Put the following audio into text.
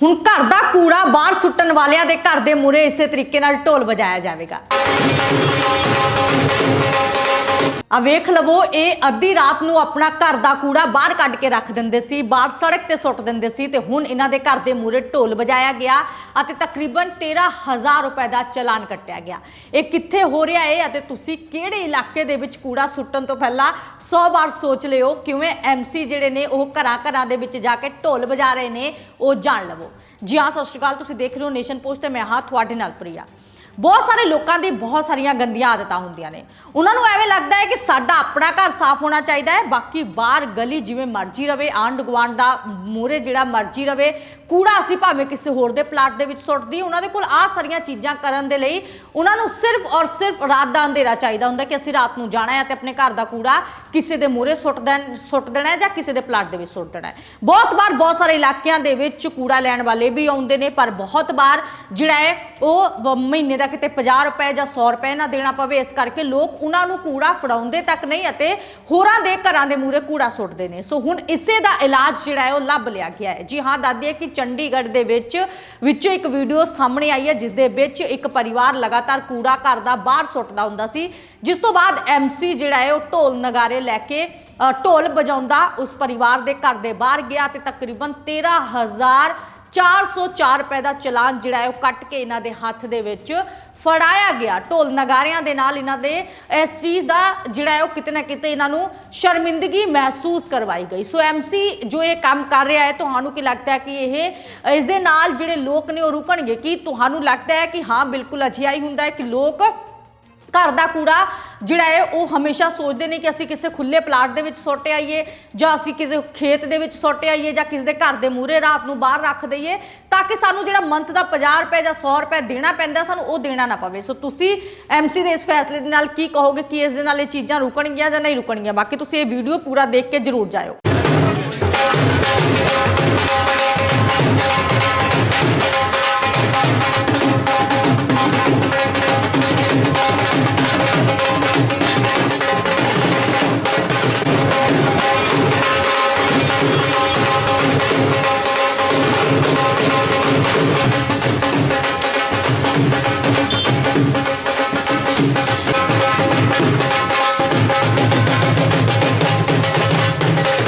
ਹੁਣ ਘਰ ਦਾ ਕੂੜਾ ਬਾਹਰ ਸੁੱਟਣ ਵਾਲਿਆਂ ਦੇ ਘਰ ਦੇ ਮੂਹਰੇ ਇਸੇ ਤਰੀਕੇ ਨਾਲ ਢੋਲ ਵਜਾਇਆ ਜਾਵੇਗਾ। ਆ ਵੇਖ ਲਵੋ, ਇਹ ਅੱਧੀ ਰਾਤ ਨੂੰ ਆਪਣਾ ਘਰ ਦਾ ਕੂੜਾ ਬਾਹਰ ਕੱਢ ਕੇ ਰੱਖ ਦਿੰਦੇ ਸੀ, ਬਾਹਰ ਸੜਕ ਤੇ ਸੁੱਟ ਦਿੰਦੇ ਸੀ ਤੇ ਹੁਣ ਇਹਨਾਂ ਦੇ ਘਰ ਦੇ ਮੂਹਰੇ ਢੋਲ ਵਜਾਇਆ ਗਿਆ ਅਤੇ ਤਕਰੀਬਨ 13000 ਰੁਪਏ ਦਾ ਚਲਾਨ ਕੱਟਿਆ ਗਿਆ। ਇਹ ਕਿੱਥੇ ਹੋ ਰਿਹਾ ਹੈ ਅਤੇ ਤੁਸੀਂ ਕਿਹੜੇ ਇਲਾਕੇ ਦੇ ਵਿੱਚ ਕੂੜਾ ਸੁੱਟਣ ਤੋਂ ਪਹਿਲਾਂ 100 ਵਾਰ ਸੋਚ ਲਿਓ, ਕਿਵੇਂ ਐਮਸੀ ਜਿਹੜੇ ਨੇ ਉਹ ਘਰਾਂ ਘਰਾਂ ਦੇ ਵਿੱਚ ਜਾ ਕੇ ਢੋਲ ਵਜਾ ਰਹੇ ਨੇ, ਉਹ ਜਾਣ ਲਵੋ। ਜੀ ਹਾਂ, ਸਤਿ ਸ਼੍ਰੀ ਅਕਾਲ, ਤੁਸੀਂ ਦੇਖ ਰਹੇ ਹੋ ਨੇਸ਼ਨ ਪੋਸਟ ਤੇ ਮੈਂ ਹਾਂ, ਤੁਹਾਡੇ ਨਾਲ ਪ੍ਰਿਆ। ਬਹੁਤ ਸਾਰੇ ਲੋਕਾਂ ਦੀ ਬਹੁਤ ਸਾਰੀਆਂ ਗੰਦੀਆਂ ਆਦਤਾਂ ਹੁੰਦੀਆਂ ਨੇ। ਉਹਨਾਂ ਨੂੰ ਐਵੇਂ ਲੱਗਦਾ ਹੈ ਕਿ ਸਾਡਾ ਆਪਣਾ ਘਰ ਸਾਫ਼ ਹੋਣਾ ਚਾਹੀਦਾ ਹੈ, ਬਾਕੀ ਬਾਹਰ ਗਲੀ ਜਿਵੇਂ ਮਰਜ਼ੀ ਰਵੇ ਆਂਢ ਗੁਆਂਢ ਦਾ ਮੂਹਰੇ ਜਿਹੜਾ ਮਰਜ਼ੀ ਰਵੇ ਕੂੜਾ ਅਸੀਂ ਭਾਵੇਂ ਕਿਸੇ ਹੋਰ ਦੇ ਪਲਾਟ ਦੇ ਵਿੱਚ ਸੁੱਟਦੀ, ਉਹਨਾਂ ਦੇ ਕੋਲ ਆ ਸਾਰੀਆਂ ਚੀਜ਼ਾਂ ਕਰਨ ਦੇ ਲਈ ਉਹਨਾਂ ਨੂੰ ਸਿਰਫ ਔਰ ਸਿਰਫ ਰਾਤ ਦਾ ਅੰਧੇਰਾ ਚਾਹੀਦਾ ਹੁੰਦਾ ਕਿ ਅਸੀਂ ਰਾਤ ਨੂੰ ਜਾਣਾ ਹੈ ਤੇ ਆਪਣੇ ਘਰ ਦਾ ਕੂੜਾ ਕਿਸੇ ਦੇ ਮੂਹਰੇ ਸੁੱਟ ਦੇਣ, ਸੁੱਟ ਦੇਣਾ ਹੈ ਜਾਂ ਕਿਸੇ ਦੇ ਪਲਾਟ ਦੇ ਵਿੱਚ ਸੁੱਟ ਦੇਣਾ ਹੈ। ਬਹੁਤ ਵਾਰ ਬਹੁਤ ਸਾਰੇ ਇਲਾਕਿਆਂ ਦੇ ਵਿੱਚ ਕੂੜਾ ਲੈਣ ਵਾਲੇ ਵੀ ਆਉਂਦੇ ਨੇ, ਪਰ ਬਹੁਤ ਵਾਰ ਜਿਹੜਾ ਹੈ ਉਹ ਮਹੀਨੇ ਦਾ ਕਿਤੇ 50 ਰੁਪਏ ਜਾਂ 100 ਰੁਪਏ ਨਾ ਦੇਣਾ ਪਵੇ, ਇਸ ਕਰਕੇ ਲੋਕ ਉਹਨਾਂ ਨੂੰ ਕੂੜਾ ਫੜਾਉਂਦੇ ਤੱਕ ਨਹੀਂ ਅਤੇ ਹੋਰਾਂ ਦੇ ਘਰਾਂ ਦੇ ਮੂਹਰੇ ਕੂੜਾ ਸੁੱਟਦੇ ਨੇ। ਸੋ ਹੁਣ ਇਸੇ ਦਾ ਇਲਾਜ ਜਿਹੜਾ ਹੈ ਉਹ ਲੱਭ ਲਿਆ ਗਿਆ ਹੈ। ਜੀ ਹਾਂ, ਦਾਦੀ ਹੈ ਕਿ ਚੰਡੀਗੜ੍ਹ ਦੇ ਵਿੱਚ ਵਿੱਚੋਂ ਇੱਕ ਵੀਡੀਓ ਸਾਹਮਣੇ ਆਈ ਹੈ ਜਿਸ ਦੇ ਵਿੱਚ ਇੱਕ ਪਰਿਵਾਰ ਲਗਾਤਾਰ ਕੂੜਾ ਘਰ ਦਾ ਬਾਹਰ ਸੁੱਟਦਾ ਹੁੰਦਾ ਸੀ। ਜਿਸ ਤੋਂ ਬਾਅਦ ਐਮਸੀ ਜਿਹੜਾ ਹੈ ਉਹ ਢੋਲ ਨਗਾਰੇ ਲੈ ਕੇ ਅ, ਢੋਲ ਵਜਾਉਂਦਾ ਉਸ ਪਰਿਵਾਰ ਦੇ ਘਰ ਦੇ ਬਾਹਰ ਗਿਆ ਤੇ ਤਕਰੀਬਨ 13000 404 ਰੁਪਏ ਦਾ ਚਲਾਨ ਜਿਹੜਾ ਹੈ ਉਹ ਕੱਟ ਕੇ ਇਹਨਾਂ ਦੇ ਹੱਥ ਦੇ ਵਿੱਚ ਫੜਾਇਆ ਗਿਆ। ਢੋਲ ਨਗਾਰਿਆਂ ਦੇ ਨਾਲ ਇਹਨਾਂ ਦੇ ਇਸ ਚੀਜ਼ ਦਾ ਜਿਹੜਾ ਹੈ ਉਹ ਕਿਤੇ ਨਾ ਕਿਤੇ ਇਹਨਾਂ ਨੂੰ ਸ਼ਰਮਿੰਦਗੀ ਮਹਿਸੂਸ ਕਰਵਾਈ ਗਈ। ਸੋ ਐਮਸੀ ਜੋ ਇਹ ਕੰਮ ਕਰ ਰਿਹਾ ਹੈ, ਤੁਹਾਨੂੰ ਕੀ ਲੱਗਦਾ ਹੈ ਕਿ ਇਹ ਇਸ ਦੇ ਨਾਲ ਜਿਹੜੇ ਲੋਕ ਨੇ ਉਹ ਰੁਕਣਗੇ? ਕੀ ਤੁਹਾਨੂੰ ਲੱਗਦਾ ਹੈ ਕਿ ਹਾਂ, ਬਿਲਕੁਲ ਅਜਿਹਾ ਹੀ ਹੁੰਦਾ ਹੈ ਕਿ ਲੋਕ ਘਰ ਦਾ ਕੂੜਾ ਜਿਹੜਾ ਹੈ, ਉਹ ਹਮੇਸ਼ਾ ਸੋਚਦੇ ਨੇ ਕਿ ਅਸੀਂ ਕਿਸੇ ਖੁੱਲੇ ਪਲਾਟ ਦੇ ਵਿੱਚ ਸੁੱਟ ਆਈਏ ਜਾਂ ਅਸੀਂ ਕਿਸੇ ਖੇਤ ਦੇ ਵਿੱਚ ਸੁੱਟ ਆਈਏ ਜਾਂ ਕਿਸੇ ਦੇ ਘਰ ਦੇ ਮੂਹਰੇ ਰਾਤ ਨੂੰ ਬਾਹਰ ਰੱਖ ਦਈਏ ਤਾਂ ਕਿ ਸਾਨੂੰ ਜਿਹੜਾ ਮੰਥ ਦਾ 50 ਰੁਪਏ ਜਾਂ 100 ਰੁਪਏ ਦੇਣਾ ਪੈਂਦਾ, ਸਾਨੂੰ ਉਹ ਦੇਣਾ ਨਾ ਪਵੇ। ਸੋ ਤੁਸੀਂ ਐਮਸੀ ਦੇ ਇਸ ਫੈਸਲੇ ਦੇ ਨਾਲ ਕੀ ਕਹੋਗੇ, ਕਿ ਇਸ ਦੇ ਨਾਲ ਇਹ ਚੀਜ਼ਾਂ ਰੁਕਣਗੀਆਂ ਜਾਂ ਨਹੀਂ ਰੁਕਣਗੀਆਂ? ਬਾਕੀ ਤੁਸੀਂ ਇਹ ਵੀਡੀਓ ਪੂਰਾ ਦੇਖ ਕੇ ਜਰੂਰ ਜਾਇਓ।